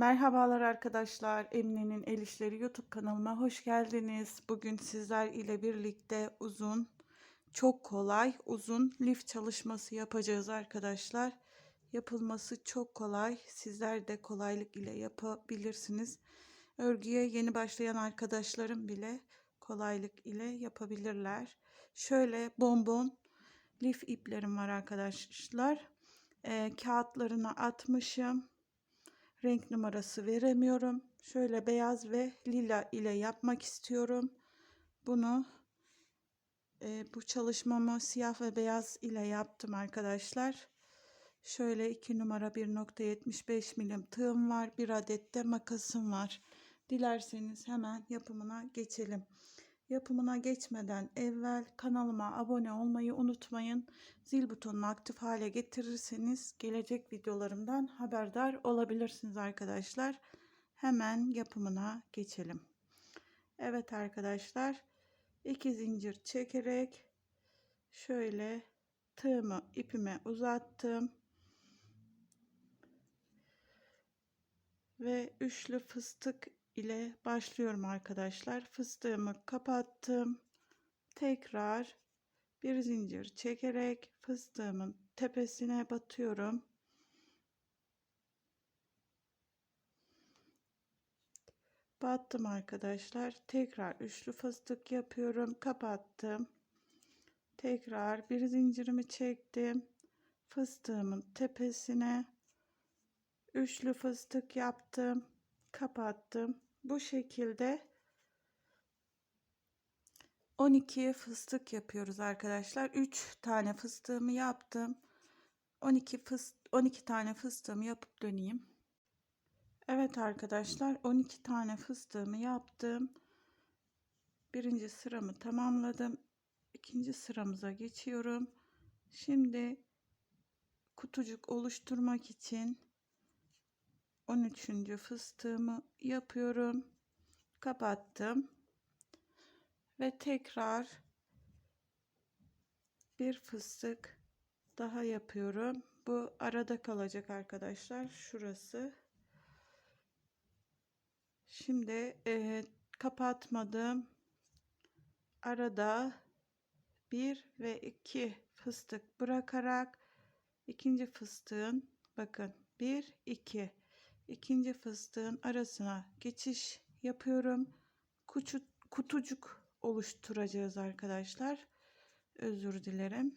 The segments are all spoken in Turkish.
Merhabalar arkadaşlar. Emine'nin El İşleri YouTube kanalıma hoş geldiniz. Bugün sizler ile birlikte uzun, çok kolay, uzun lif çalışması yapacağız arkadaşlar. Yapılması çok kolay. Sizler de kolaylık ile yapabilirsiniz. Örgüye yeni başlayan arkadaşlarım bile kolaylık ile yapabilirler. Şöyle bonbon lif iplerim var arkadaşlar. Ee, kağıtlarını atmışım renk numarası veremiyorum. Şöyle beyaz ve lila ile yapmak istiyorum. Bunu e, bu çalışmamı siyah ve beyaz ile yaptım arkadaşlar. Şöyle 2 numara 1.75 milim tığım var. Bir adet de makasım var. Dilerseniz hemen yapımına geçelim. Yapımına geçmeden evvel kanalıma abone olmayı unutmayın. Zil butonunu aktif hale getirirseniz gelecek videolarımdan haberdar olabilirsiniz arkadaşlar. Hemen yapımına geçelim. Evet arkadaşlar iki zincir çekerek şöyle tığımı ipime uzattım. Ve üçlü fıstık ile başlıyorum arkadaşlar. Fıstığımı kapattım. Tekrar bir zincir çekerek fıstığımın tepesine batıyorum. Battım arkadaşlar. Tekrar üçlü fıstık yapıyorum. Kapattım. Tekrar bir zincirimi çektim. Fıstığımın tepesine üçlü fıstık yaptım. Kapattım. Bu şekilde 12 fıstık yapıyoruz arkadaşlar. 3 tane fıstığımı yaptım. 12 fıst 12 tane fıstığımı yapıp döneyim. Evet arkadaşlar 12 tane fıstığımı yaptım. Birinci sıramı tamamladım. İkinci sıramıza geçiyorum. Şimdi kutucuk oluşturmak için 13. fıstığımı yapıyorum. Kapattım. Ve tekrar bir fıstık daha yapıyorum. Bu arada kalacak arkadaşlar. Şurası. Şimdi e, kapatmadım. Arada bir ve iki fıstık bırakarak ikinci fıstığın bakın bir iki ikinci fıstığın arasına geçiş yapıyorum. Kutu, kutucuk oluşturacağız arkadaşlar. Özür dilerim.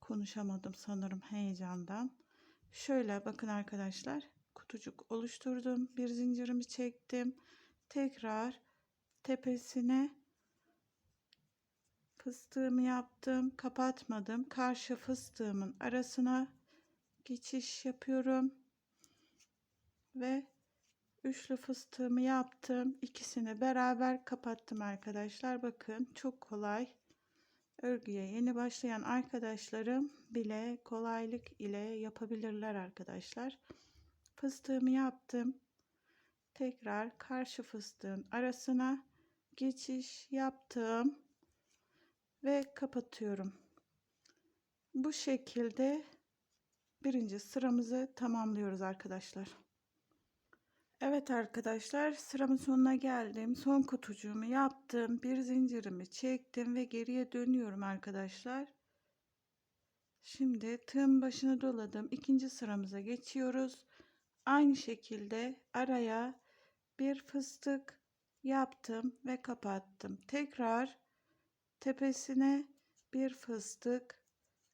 Konuşamadım sanırım heyecandan. Şöyle bakın arkadaşlar. Kutucuk oluşturdum. Bir zincirimi çektim. Tekrar tepesine fıstığımı yaptım. Kapatmadım. Karşı fıstığımın arasına geçiş yapıyorum ve üçlü fıstığımı yaptım. İkisini beraber kapattım arkadaşlar. Bakın çok kolay. Örgüye yeni başlayan arkadaşlarım bile kolaylık ile yapabilirler arkadaşlar. Fıstığımı yaptım. Tekrar karşı fıstığın arasına geçiş yaptım ve kapatıyorum. Bu şekilde birinci sıramızı tamamlıyoruz arkadaşlar. Evet arkadaşlar sıramın sonuna geldim. Son kutucuğumu yaptım. Bir zincirimi çektim ve geriye dönüyorum arkadaşlar. Şimdi tığın başını doladım. İkinci sıramıza geçiyoruz. Aynı şekilde araya bir fıstık yaptım ve kapattım. Tekrar tepesine bir fıstık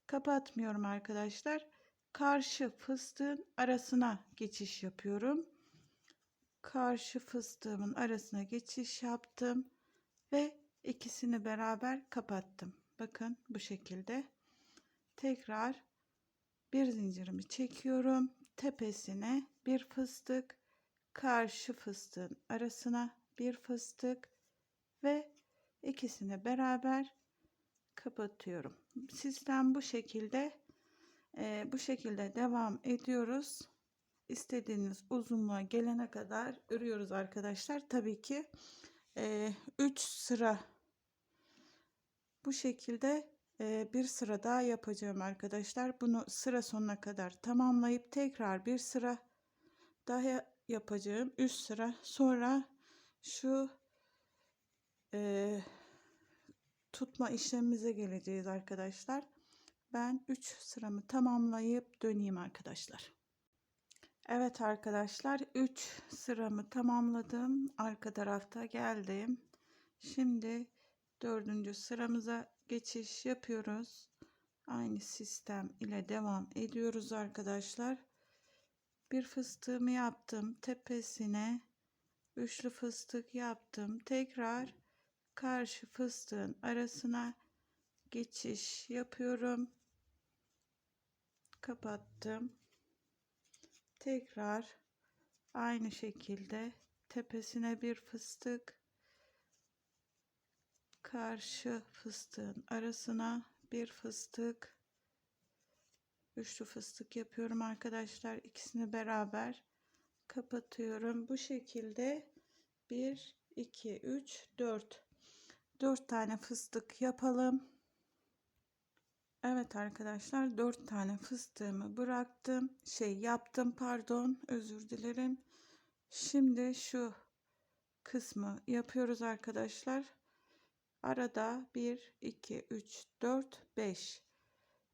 kapatmıyorum arkadaşlar. Karşı fıstığın arasına geçiş yapıyorum karşı fıstığımın arasına geçiş yaptım ve ikisini beraber kapattım. Bakın bu şekilde. Tekrar bir zincirimi çekiyorum. Tepesine bir fıstık, karşı fıstığın arasına bir fıstık ve ikisini beraber kapatıyorum. Sistem bu şekilde e, bu şekilde devam ediyoruz istediğiniz uzunluğa gelene kadar örüyoruz arkadaşlar. Tabii ki 3 e, sıra bu şekilde e, bir sıra daha yapacağım arkadaşlar. Bunu sıra sonuna kadar tamamlayıp tekrar bir sıra daha yapacağım. Üst sıra. Sonra şu e, tutma işlemimize geleceğiz arkadaşlar. Ben 3 sıramı tamamlayıp döneyim arkadaşlar. Evet arkadaşlar 3 sıramı tamamladım. Arka tarafta geldim. Şimdi dördüncü sıramıza geçiş yapıyoruz. Aynı sistem ile devam ediyoruz arkadaşlar. Bir fıstığımı yaptım. Tepesine üçlü fıstık yaptım. Tekrar karşı fıstığın arasına geçiş yapıyorum. Kapattım. Tekrar aynı şekilde tepesine bir fıstık karşı fıstığın arasına bir fıstık üçlü fıstık yapıyorum arkadaşlar ikisini beraber kapatıyorum. Bu şekilde 1 2 3 4 4 tane fıstık yapalım Evet arkadaşlar 4 tane fıstığımı bıraktım şey yaptım pardon özür dilerim. Şimdi şu kısmı yapıyoruz arkadaşlar. Arada 1 2 3 4 5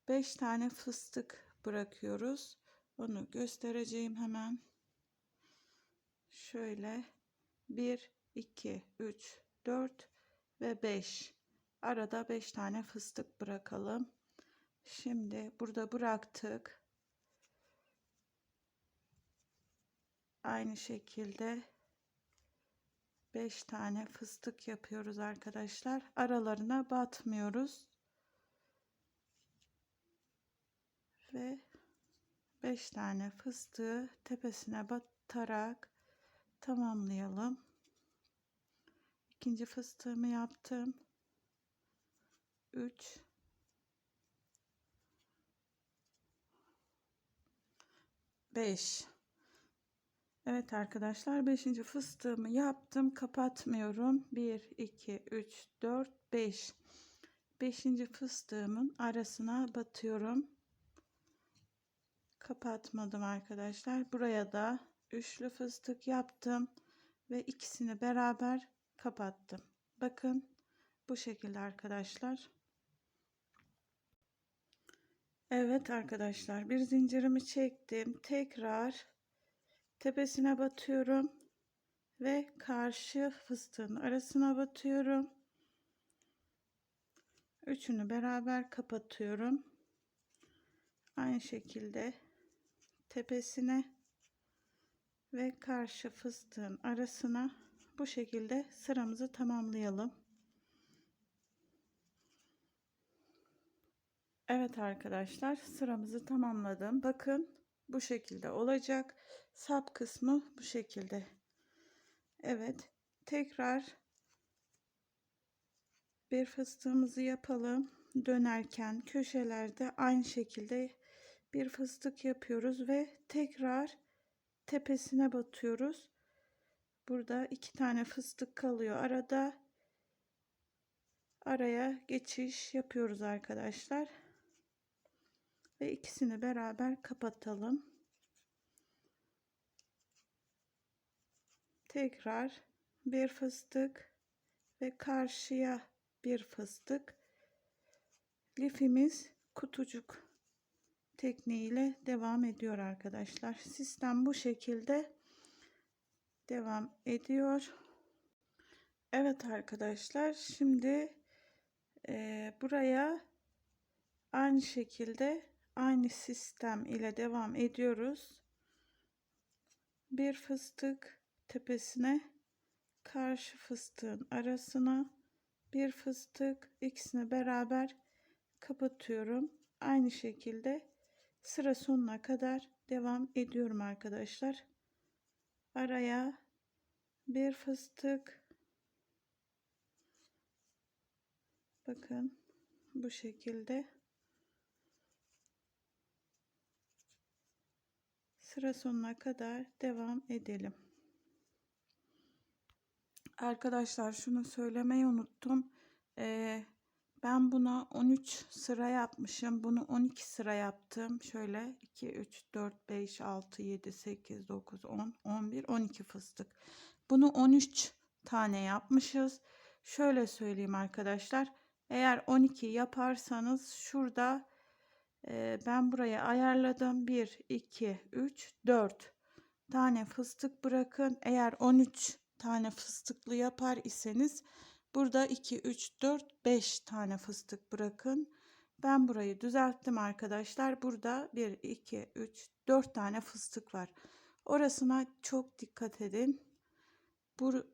5 tane fıstık bırakıyoruz. Onu göstereceğim hemen. Şöyle 1 2 3 4 ve 5 arada 5 tane fıstık bırakalım şimdi burada bıraktık. Aynı şekilde 5 tane fıstık yapıyoruz arkadaşlar. Aralarına batmıyoruz. Ve 5 tane fıstığı tepesine batarak tamamlayalım. İkinci fıstığımı yaptım. 3 5 Evet arkadaşlar 5. fıstığımı yaptım. Kapatmıyorum. 1 2 3 4 5 5. fıstığımın arasına batıyorum. Kapatmadım arkadaşlar. Buraya da üçlü fıstık yaptım ve ikisini beraber kapattım. Bakın bu şekilde arkadaşlar Evet arkadaşlar bir zincirimi çektim. Tekrar tepesine batıyorum ve karşı fıstığın arasına batıyorum. Üçünü beraber kapatıyorum. Aynı şekilde tepesine ve karşı fıstığın arasına bu şekilde sıramızı tamamlayalım Evet arkadaşlar sıramızı tamamladım. Bakın bu şekilde olacak. Sap kısmı bu şekilde. Evet tekrar bir fıstığımızı yapalım. Dönerken köşelerde aynı şekilde bir fıstık yapıyoruz ve tekrar tepesine batıyoruz. Burada iki tane fıstık kalıyor. Arada araya geçiş yapıyoruz arkadaşlar ve ikisini beraber kapatalım. Tekrar bir fıstık ve karşıya bir fıstık. Lifimiz kutucuk tekniğiyle devam ediyor arkadaşlar. Sistem bu şekilde devam ediyor. Evet arkadaşlar şimdi e, buraya aynı şekilde aynı sistem ile devam ediyoruz. Bir fıstık tepesine karşı fıstığın arasına bir fıstık ikisini beraber kapatıyorum. Aynı şekilde sıra sonuna kadar devam ediyorum arkadaşlar. Araya bir fıstık bakın bu şekilde sıra sonuna kadar devam edelim arkadaşlar şunu söylemeyi unuttum ee, Ben buna 13 sıra yapmışım. Bunu 12 sıra yaptım. Şöyle 2, 3, 4, 5, 6, 7, 8, 9, 10, 11, 12 fıstık. Bunu 13 tane yapmışız. Şöyle söyleyeyim arkadaşlar. Eğer 12 yaparsanız şurada ben buraya ayarladım. 1, 2, 3, 4 tane fıstık bırakın. Eğer 13 tane fıstıklı yapar iseniz burada 2, 3, 4, 5 tane fıstık bırakın. Ben burayı düzelttim arkadaşlar. Burada 1, 2, 3, 4 tane fıstık var. Orasına çok dikkat edin.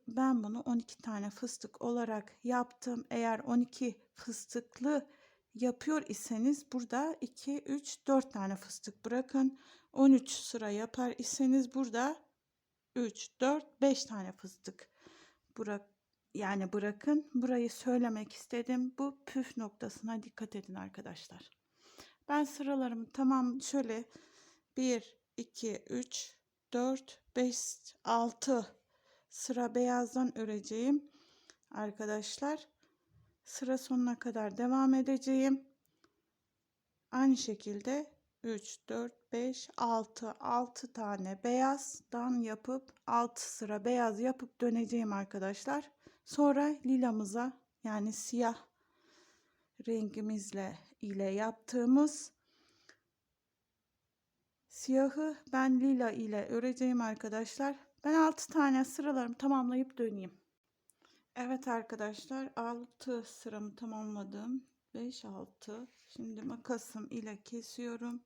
Ben bunu 12 tane fıstık olarak yaptım. Eğer 12 fıstıklı yapıyor iseniz burada 2, 3, 4 tane fıstık bırakın. 13 sıra yapar iseniz burada 3, 4, 5 tane fıstık bırak yani bırakın. Burayı söylemek istedim. Bu püf noktasına dikkat edin arkadaşlar. Ben sıralarımı tamam şöyle 1, 2, 3, 4, 5, 6 sıra beyazdan öreceğim. Arkadaşlar sıra sonuna kadar devam edeceğim. Aynı şekilde 3, 4, 5, 6, 6 tane beyazdan yapıp 6 sıra beyaz yapıp döneceğim arkadaşlar. Sonra lilamıza yani siyah rengimizle ile yaptığımız siyahı ben lila ile öreceğim arkadaşlar. Ben 6 tane sıralarımı tamamlayıp döneyim. Evet arkadaşlar 6 sıramı tamamladım. 5 6 şimdi makasım ile kesiyorum.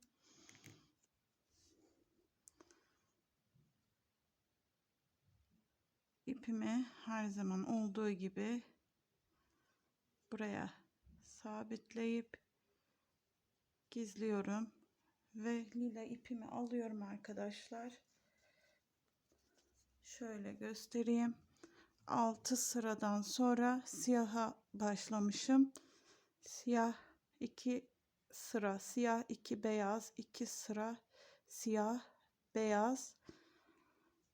ipimi her zaman olduğu gibi buraya sabitleyip gizliyorum ve lila ipimi alıyorum arkadaşlar. Şöyle göstereyim. 6 sıradan sonra siyaha başlamışım. Siyah 2 sıra, siyah 2 beyaz, 2 sıra siyah, beyaz.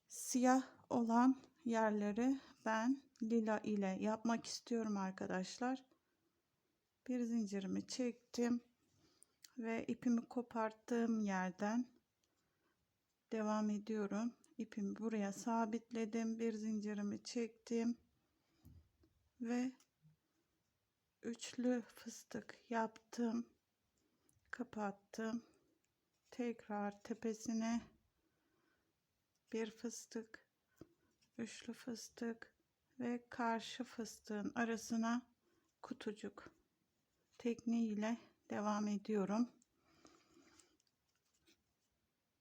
Siyah olan yerleri ben lila ile yapmak istiyorum arkadaşlar. Bir zincirimi çektim ve ipimi koparttığım yerden devam ediyorum. İpimi buraya sabitledim. Bir zincirimi çektim ve üçlü fıstık yaptım. Kapattım. Tekrar tepesine bir fıstık üçlü fıstık ve karşı fıstığın arasına kutucuk tekniğiyle devam ediyorum.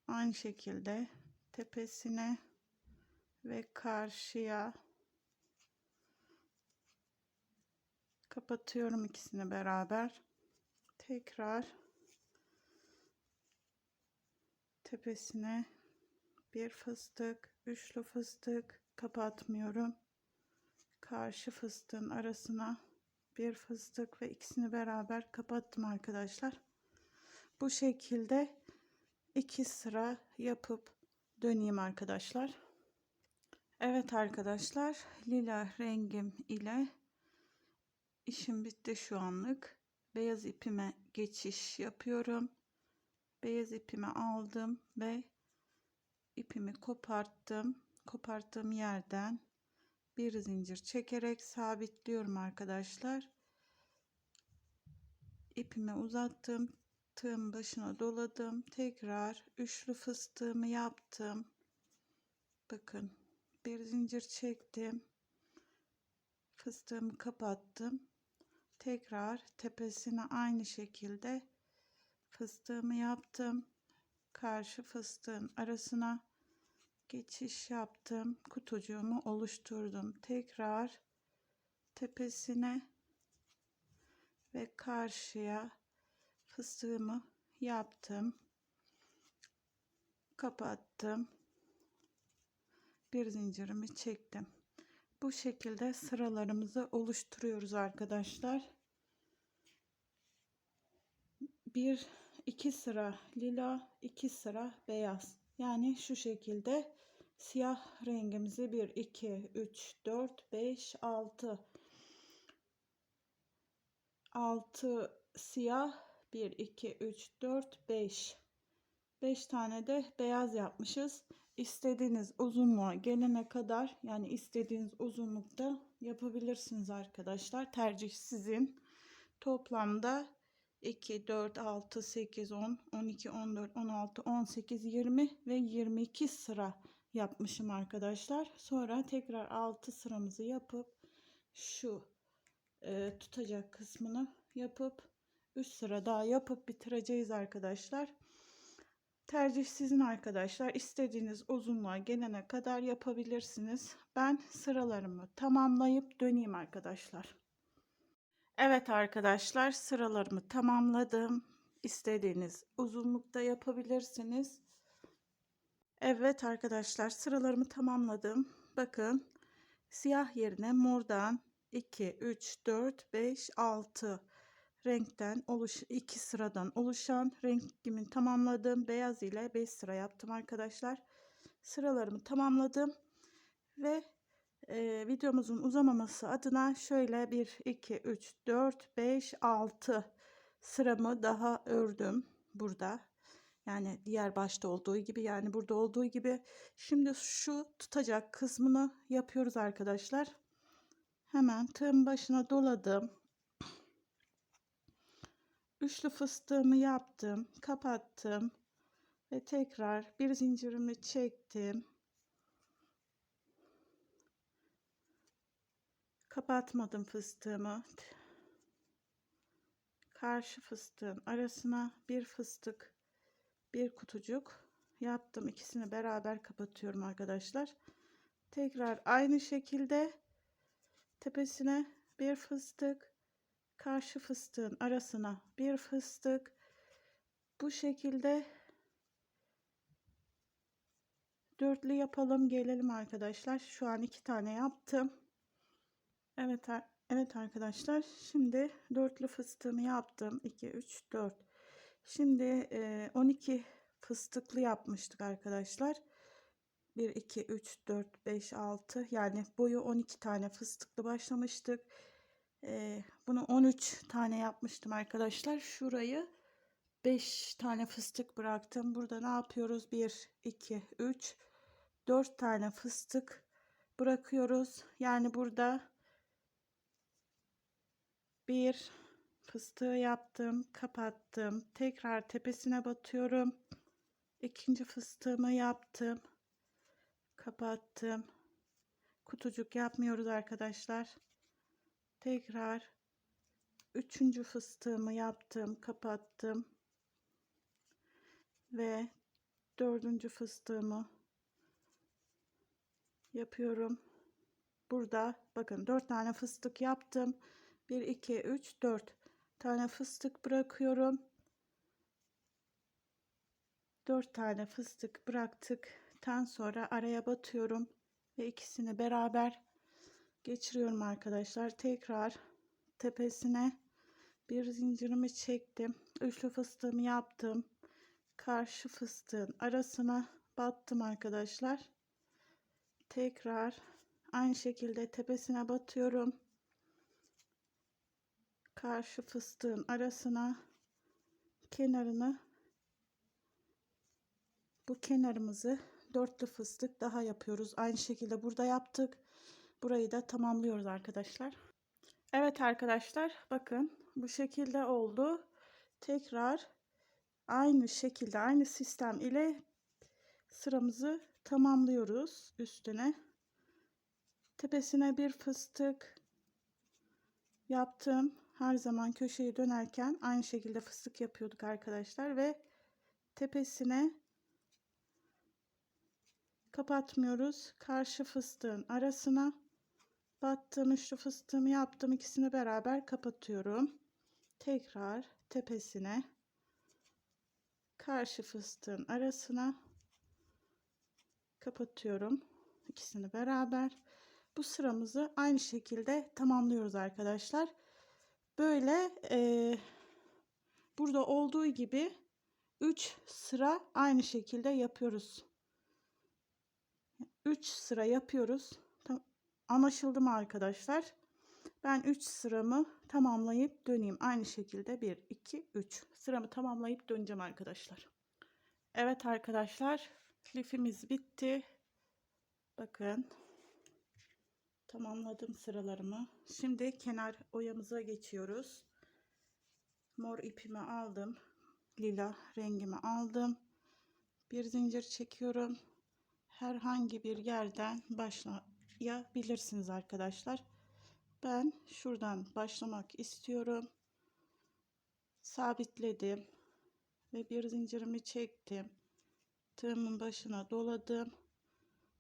Aynı şekilde tepesine ve karşıya kapatıyorum ikisini beraber. Tekrar tepesine bir fıstık, üçlü fıstık, kapatmıyorum. Karşı fıstığın arasına bir fıstık ve ikisini beraber kapattım arkadaşlar. Bu şekilde iki sıra yapıp döneyim arkadaşlar. Evet arkadaşlar lila rengim ile işim bitti şu anlık. Beyaz ipime geçiş yapıyorum. Beyaz ipimi aldım ve ipimi koparttım koparttığım yerden bir zincir çekerek sabitliyorum arkadaşlar. İpimi uzattım. Tığın başına doladım. Tekrar üçlü fıstığımı yaptım. Bakın bir zincir çektim. Fıstığımı kapattım. Tekrar tepesine aynı şekilde fıstığımı yaptım. Karşı fıstığın arasına geçiş yaptım. Kutucuğumu oluşturdum. Tekrar tepesine ve karşıya fıstığımı yaptım. Kapattım. Bir zincirimi çektim. Bu şekilde sıralarımızı oluşturuyoruz arkadaşlar. Bir iki sıra lila, iki sıra beyaz. Yani şu şekilde siyah rengimizi 1 2 3 4 5 6 6 siyah 1 2 3 4 5 5 tane de beyaz yapmışız. İstediğiniz uzunluğa gelene kadar yani istediğiniz uzunlukta yapabilirsiniz arkadaşlar. Tercih sizin. Toplamda 2, 4, 6, 8, 10, 12, 14, 16, 18, 20 ve 22 sıra yapmışım arkadaşlar. Sonra tekrar 6 sıramızı yapıp şu e, tutacak kısmını yapıp 3 sıra daha yapıp bitireceğiz arkadaşlar. Tercih sizin arkadaşlar. İstediğiniz uzunluğa gelene kadar yapabilirsiniz. Ben sıralarımı tamamlayıp döneyim arkadaşlar. Evet arkadaşlar sıralarımı tamamladım. İstediğiniz uzunlukta yapabilirsiniz. Evet arkadaşlar sıralarımı tamamladım. Bakın siyah yerine mordan 2, 3, 4, 5, 6 renkten oluş iki sıradan oluşan rengimin tamamladığım beyaz ile 5 sıra yaptım arkadaşlar. Sıralarımı tamamladım ve e, videomuzun uzamaması adına şöyle 1 2 3 4 5 6 sıramı daha ördüm burada. Yani diğer başta olduğu gibi yani burada olduğu gibi. Şimdi şu tutacak kısmını yapıyoruz arkadaşlar. Hemen tığın başına doladım. Üçlü fıstığımı yaptım, kapattım ve tekrar bir zincirimi çektim. Kapatmadım fıstığımı. Karşı fıstığın arasına bir fıstık, bir kutucuk yaptım. İkisini beraber kapatıyorum arkadaşlar. Tekrar aynı şekilde tepesine bir fıstık, karşı fıstığın arasına bir fıstık. Bu şekilde dörtlü yapalım gelelim arkadaşlar. Şu an iki tane yaptım. Evet, evet arkadaşlar. Şimdi dörtlü fıstığımı yaptım. 2, 3, 4. Şimdi e, 12 fıstıklı yapmıştık arkadaşlar. 1, 2, 3, 4, 5, 6 yani boyu 12 tane fıstıklı başlamıştık. Bunu 13 tane yapmıştım arkadaşlar. Şurayı 5 tane fıstık bıraktım. Burada ne yapıyoruz? 1, 2, 3, 4 tane fıstık bırakıyoruz. Yani burada bir fıstığı yaptım, kapattım. Tekrar tepesine batıyorum. İkinci fıstığımı yaptım. Kapattım. Kutucuk yapmıyoruz arkadaşlar. Tekrar üçüncü fıstığımı yaptım, kapattım. Ve dördüncü fıstığımı yapıyorum. Burada bakın dört tane fıstık yaptım. 1 2 3 4 tane fıstık bırakıyorum. 4 tane fıstık bıraktıktan sonra araya batıyorum ve ikisini beraber geçiriyorum arkadaşlar. Tekrar tepesine bir zincirimi çektim. Üçlü fıstığımı yaptım. Karşı fıstığın arasına battım arkadaşlar. Tekrar aynı şekilde tepesine batıyorum. Karşı fıstığın arasına kenarını bu kenarımızı dörtlü fıstık daha yapıyoruz. Aynı şekilde burada yaptık. Burayı da tamamlıyoruz arkadaşlar. Evet arkadaşlar bakın bu şekilde oldu. Tekrar aynı şekilde aynı sistem ile sıramızı tamamlıyoruz üstüne. Tepesine bir fıstık yaptım. Her zaman köşeyi dönerken aynı şekilde fıstık yapıyorduk arkadaşlar ve tepesine kapatmıyoruz. Karşı fıstığın arasına battım üçlü fıstığımı yaptım. ikisini beraber kapatıyorum. Tekrar tepesine karşı fıstığın arasına kapatıyorum. ikisini beraber. Bu sıramızı aynı şekilde tamamlıyoruz arkadaşlar. Böyle e, burada olduğu gibi 3 sıra aynı şekilde yapıyoruz. 3 sıra yapıyoruz. Anlaşıldı mı arkadaşlar? Ben 3 sıramı tamamlayıp döneyim. Aynı şekilde 1, 2, 3 sıramı tamamlayıp döneceğim arkadaşlar. Evet arkadaşlar lifimiz bitti. Bakın tamamladım sıralarımı. Şimdi kenar oyamıza geçiyoruz. Mor ipimi aldım. Lila rengimi aldım. Bir zincir çekiyorum. Herhangi bir yerden başlayabilirsiniz arkadaşlar. Ben şuradan başlamak istiyorum. Sabitledim ve bir zincirimi çektim. Tığımın başına doladım.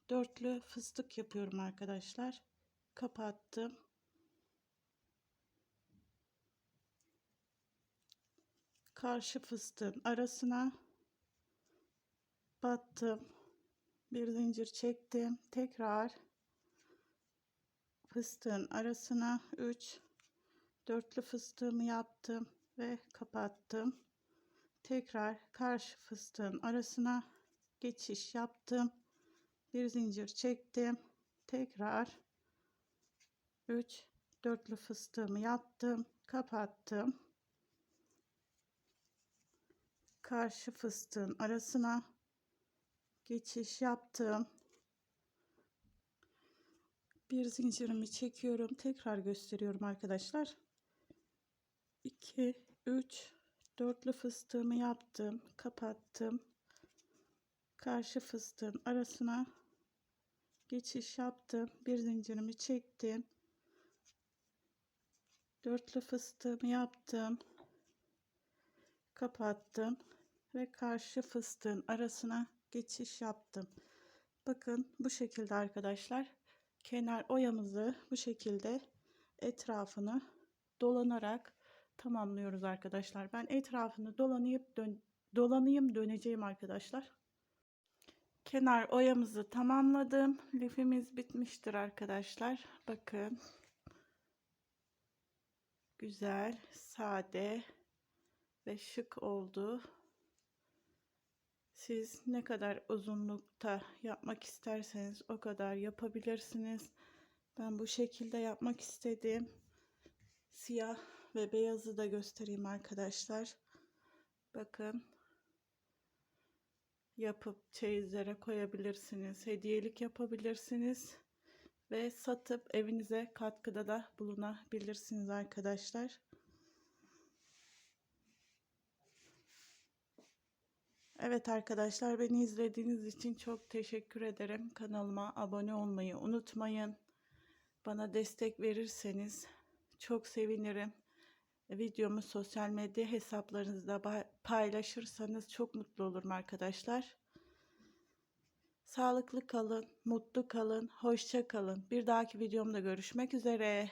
Dörtlü fıstık yapıyorum arkadaşlar. Kapattım. Karşı fıstığın arasına battım. Bir zincir çektim. Tekrar fıstığın arasına 3 dörtlü fıstığımı yaptım ve kapattım. Tekrar karşı fıstığın arasına geçiş yaptım. Bir zincir çektim. Tekrar 3 dörtlü fıstığımı yaptım, kapattım. Karşı fıstığın arasına geçiş yaptım bir zincirimi çekiyorum. Tekrar gösteriyorum arkadaşlar. 2 3 dörtlü fıstığımı yaptım kapattım. Karşı fıstığın arasına geçiş yaptım. Bir zincirimi çektim. Dörtlü fıstığımı yaptım kapattım ve karşı fıstığın arasına geçiş yaptım. Bakın bu şekilde arkadaşlar kenar oyamızı bu şekilde etrafını dolanarak tamamlıyoruz arkadaşlar. Ben etrafını dolanıp dön dolanayım döneceğim arkadaşlar. Kenar oyamızı tamamladım. Lifimiz bitmiştir arkadaşlar. Bakın. Güzel, sade ve şık oldu. Siz ne kadar uzunlukta yapmak isterseniz o kadar yapabilirsiniz. Ben bu şekilde yapmak istedim. Siyah ve beyazı da göstereyim arkadaşlar. Bakın. Yapıp çeyizlere koyabilirsiniz. Hediyelik yapabilirsiniz. Ve satıp evinize katkıda da bulunabilirsiniz arkadaşlar. Evet arkadaşlar beni izlediğiniz için çok teşekkür ederim. Kanalıma abone olmayı unutmayın. Bana destek verirseniz çok sevinirim. Videomu sosyal medya hesaplarınızda paylaşırsanız çok mutlu olurum arkadaşlar. Sağlıklı kalın, mutlu kalın, hoşça kalın. Bir dahaki videomda görüşmek üzere.